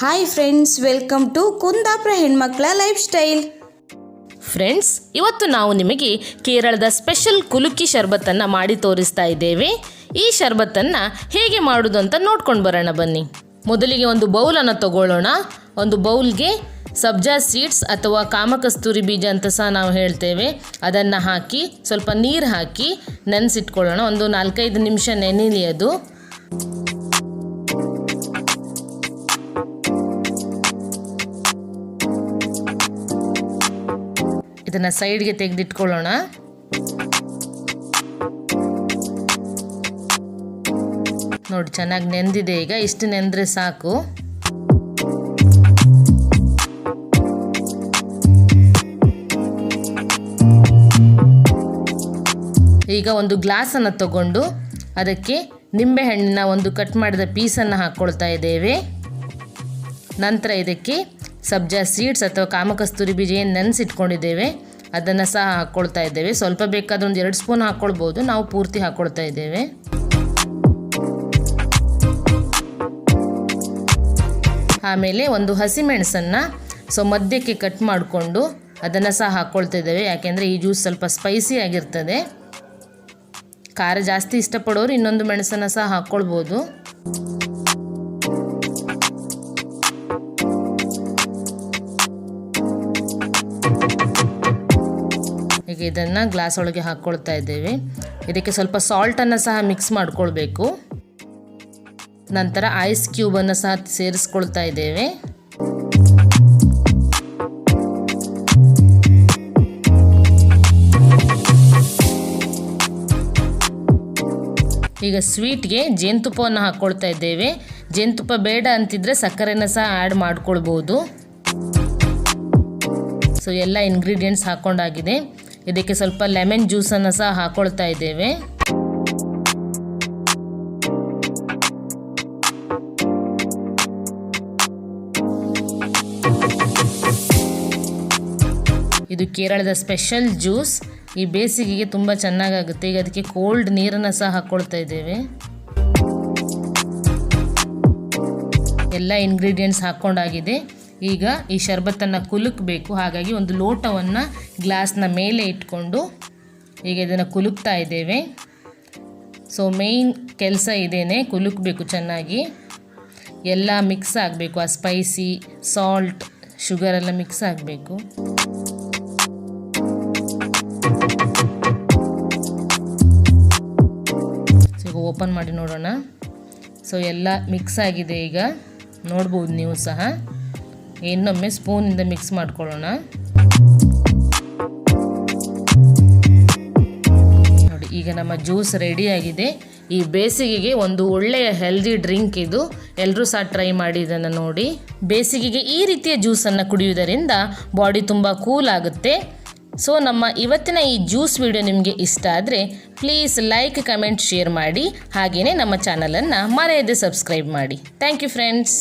Hi friends welcome to Kundapura ಹೆಣ್ಮಕ್ಳ life style friends ಇವತ್ತು ನಾವು ನಿಮಗೆ ಕೇರಳದ ಸ್ಪೆಷಲ್ ಕುಲುಕಿ ಶರ್ಬತ್ತನ್ನು ಮಾಡಿ ತೋರಿಸ್ತಾ ಇದ್ದೇವೆ. ಈ ಶರ್ಬತ್ತನ್ನು ಹೇಗೆ ಮಾಡೋದು ಅಂತ ನೋಡ್ಕೊಂಡು ಬರೋಣ ಬನ್ನಿ. ಮೊದಲಿಗೆ ಒಂದು ಬೌಲನ್ನು ತಗೊಳ್ಳೋಣ. ಒಂದು ಬೌಲ್ಗೆ ಸಬ್ಜಾ ಸೀಡ್ಸ್ ಅಥವಾ ಕಾಮಕಸ್ತೂರಿ ಬೀಜ ಅಂತ ಸಹ ನಾವು ಹೇಳ್ತೇವೆ. ಅದನ್ನು ಹಾಕಿ, ಸ್ವಲ್ಪ ನೀರು ಹಾಕಿ ನೆನೆಸಿಟ್ಕೊಳ್ಳೋಣ. ಒಂದು ನಾಲ್ಕೈದು ನಿಮಿಷ ನೆನೆಲಿ ಅದು ಇದನ್ನು ಸೈಡ್ಗೆ ತೆಗೆದಿಟ್ಕೊಳ್ಳೋಣ. ನೋಡಿ, ಚೆನ್ನಾಗಿ ನೆಂದಿದೆ ಈಗ. ಇಷ್ಟು ನೆಂದರೆ ಸಾಕು. ಈಗ ಒಂದು ಗ್ಲಾಸನ್ನು ತಗೊಂಡು ಅದಕ್ಕೆ ನಿಂಬೆಹಣ್ಣಿನ ಒಂದು ಕಟ್ ಮಾಡಿದ ಪೀಸನ್ನು ಹಾಕ್ಕೊಳ್ತಾ ಇದ್ದೇವೆ. ನಂತರ ಇದಕ್ಕೆ ಸಬ್ಜಾ ಸೀಡ್ಸ್ ಅಥವಾ ಕಾಮಕಸ್ತೂರಿ ಬೀಜ ಏನು ನೆನೆಸಿಟ್ಕೊಂಡಿದ್ದೇವೆ. ಅದನ್ನು ಸಹ ಹಾಕ್ಕೊಳ್ತಾ ಇದ್ದೇವೆ. ಸ್ವಲ್ಪ ಬೇಕಾದ್ರೆ ಒಂದು ಎರಡು ಸ್ಪೂನ್ ಹಾಕ್ಕೊಳ್ಬೋದು. ನಾವು ಪೂರ್ತಿ ಹಾಕ್ಕೊಳ್ತಾ ಇದ್ದೇವೆ. ಆಮೇಲೆ ಒಂದು ಹಸಿಮೆಣಸನ್ನು ಸೊ ಮಧ್ಯಕ್ಕೆ ಕಟ್ ಮಾಡಿಕೊಂಡು ಅದನ್ನು ಸಹ ಹಾಕ್ಕೊಳ್ತಾ ಇದ್ದೇವೆ. ಯಾಕೆಂದರೆ ಈ ಜ್ಯೂಸ್ ಸ್ವಲ್ಪ ಸ್ಪೈಸಿ ಆಗಿರ್ತದೆ. ಖಾರ ಜಾಸ್ತಿ ಇಷ್ಟಪಡೋರು ಇನ್ನೊಂದು ಮೆಣಸನ್ನು ಸಹ ಹಾಕ್ಕೊಳ್ಬೋದು. ಈಗ ಇದನ್ನು ಗ್ಲಾಸ್ ಒಳಗೆ ಹಾಕ್ಕೊಳ್ತಾ ಇದ್ದೇವೆ. ಇದಕ್ಕೆ ಸ್ವಲ್ಪ ಸಾಲ್ಟನ್ನು ಸಹ ಮಿಕ್ಸ್ ಮಾಡಿಕೊಳ್ಬೇಕು. ನಂತರ ಐಸ್ ಕ್ಯೂಬನ್ನು ಸಹ ಸೇರಿಸ್ಕೊಳ್ತಾ ಇದ್ದೇವೆ. ಈಗ ಸ್ವೀಟ್ಗೆ ಜೇನುತುಪ್ಪವನ್ನು ಹಾಕ್ಕೊಳ್ತಾ ಇದ್ದೇವೆ. ಜೇನುತುಪ್ಪ ಬೇಡ ಅಂತಿದ್ರೆ ಸಕ್ಕರೆನ ಸಹ ಆ್ಯಡ್ ಮಾಡ್ಕೊಳ್ಬೋದು. ಸೊ ಎಲ್ಲ ಇಂಗ್ರೀಡಿಯೆಂಟ್ಸ್ ಹಾಕ್ಕೊಂಡಾಗಿದೆ ಇದಕ್ಕೆ ಸ್ವಲ್ಪ ಲೆಮನ್ ಜ್ಯೂಸನ್ನು ಸಹ ಹಾಕೊಳ್ತಾ ಇದ್ದೇವೆ. ಇದು ಕೇರಳದ ಸ್ಪೆಷಲ್ ಜ್ಯೂಸ್. ಈ ಬೇಸಿಗೆಗೆ ತುಂಬ ಚೆನ್ನಾಗಾಗುತ್ತೆ. ಈಗ ಅದಕ್ಕೆ ಕೋಲ್ಡ್ ನೀರನ್ನು ಸಹ ಹಾಕ್ಕೊಳ್ತಾ ಇದ್ದೇವೆ. ಎಲ್ಲ ಇಂಗ್ರೀಡಿಯೆಂಟ್ಸ್ ಹಾಕ್ಕೊಂಡಾಗಿದೆ ಈಗ ಈ ಶರ್ಬತ್ತನ್ನು ಕುಲುಕಬೇಕು. ಹಾಗಾಗಿ ಒಂದು ಲೋಟವನ್ನು ಗ್ಲಾಸ್ನ ಮೇಲೆ ಇಟ್ಕೊಂಡು ಈಗ ಇದನ್ನು ಕುಲುಕ್ತಾ ಇದ್ದೇವೆ. ಸೊ ಮೇಯ್ನ್ ಕೆಲಸ ಇದೇನೆ, ಕುಲುಕಬೇಕು ಚೆನ್ನಾಗಿ. ಎಲ್ಲ ಮಿಕ್ಸ್ ಆಗಬೇಕು, ಆ ಸ್ಪೈಸಿ ಸಾಲ್ಟ್ ಎಲ್ಲ ಮಿಕ್ಸ್ ಆಗಬೇಕು. ಈಗ ಓಪನ್ ಮಾಡಿ ನೋಡೋಣ. ಸೊ ಎಲ್ಲ ಮಿಕ್ಸ್ ಆಗಿದೆ ಈಗ. ನೋಡ್ಬೋದು ನೀವು ಸಹ. ಇನ್ನೊಮ್ಮೆ ಸ್ಪೂನಿಂದ ಮಿಕ್ಸ್ ಮಾಡ್ಕೊಳ್ಳೋಣ. ನೋಡಿ, ಈಗ ನಮ್ಮ ಜ್ಯೂಸ್ ರೆಡಿಯಾಗಿದೆ ಈ ಬೇಸಿಗೆಗೆ ಒಂದು ಒಳ್ಳೆಯ ಹೆಲ್ದಿ ಡ್ರಿಂಕ್ ಇದು. ಎಲ್ಲರೂ ಸಹ ಟ್ರೈ ಮಾಡಿ ಇದನ್ನು ನೋಡಿ. ಬೇಸಿಗೆಗೆ ಈ ರೀತಿಯ ಜ್ಯೂಸನ್ನು ಕುಡಿಯುವುದರಿಂದ ಬಾಡಿ ತುಂಬ ಕೂಲ್ ಆಗುತ್ತೆ. ಸೊ ನಮ್ಮ ಇವತ್ತಿನ ಈ ಜ್ಯೂಸ್ ವಿಡಿಯೋ ನಿಮಗೆ ಇಷ್ಟ ಆದರೆ ಪ್ಲೀಸ್ ಲೈಕ್ ಕಮೆಂಟ್ ಶೇರ್ ಮಾಡಿ. ಹಾಗೆಯೇ ನಮ್ಮ ಚಾನಲನ್ನು ಮರೆಯದೆ ಸಬ್ಸ್ಕ್ರೈಬ್ ಮಾಡಿ. Thank you friends